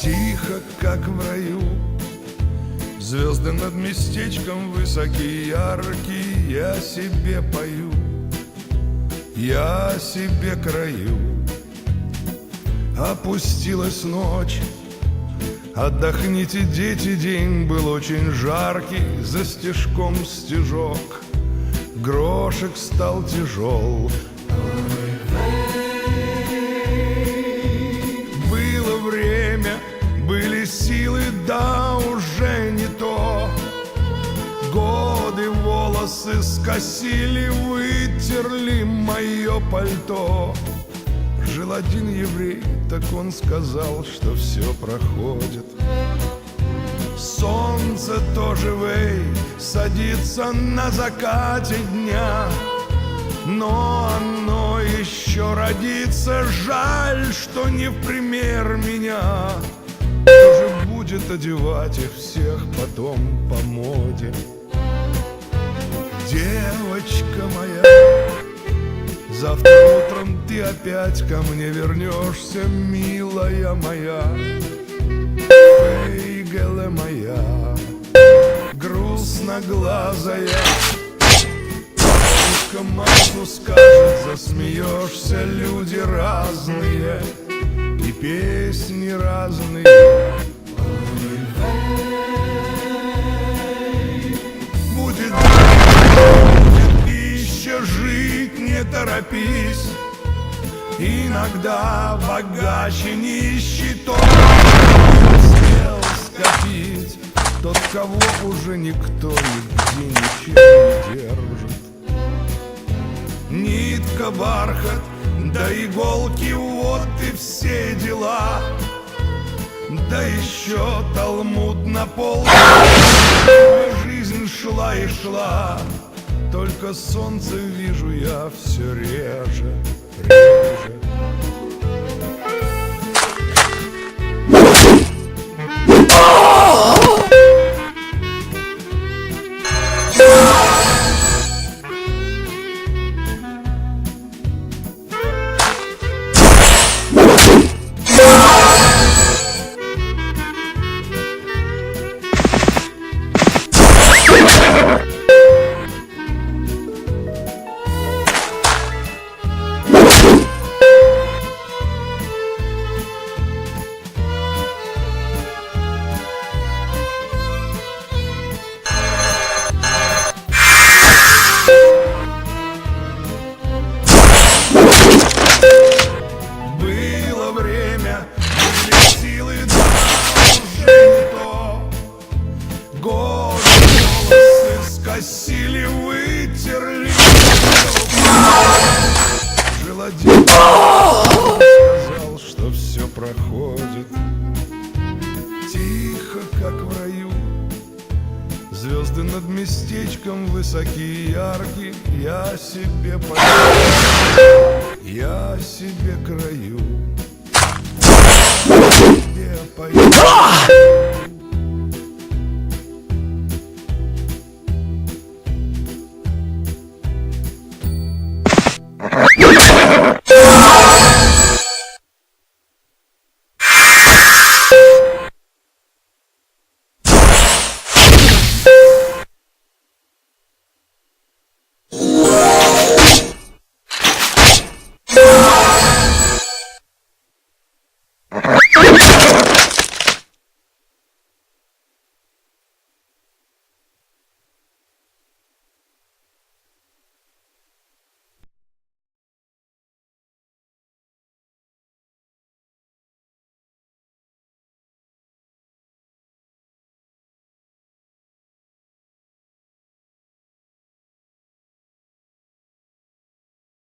тихо, как в раю. Звезды над местечком высокие, яркие Я себе пою, я себе краю. Опустилась ночь. Отдохните, дети, день был очень жаркий За стежком стежок. Грошек стал тяжел. Ой. Волосы скосили, вытерли мое пальто. Жил один еврей, так он сказал, что все проходит. Солнце тоже вей, садится на закате дня. Но оно еще родится, жаль, что не в пример меня. Кто же будет одевать их всех потом по моде? Девочка моя, завтра утром ты опять ко мне вернешься, милая моя. Фейгеле моя, грустно глазая. Команду скажет, засмеешься, люди разные И песни разные торопись Иногда богаче кто успел скопить Тот, кого уже никто нигде ничем не держит. Нитка, бархат, да иголки, вот и все дела. Да еще талмуд на пол. Жизнь шла и шла Только солнце вижу я все реже, реже скосили, вытерли. Жил один, сказал, что все проходит. Тихо, как в раю, Звезды над местечком высокие, яркие, я себе пою, я себе краю, Yo, yo!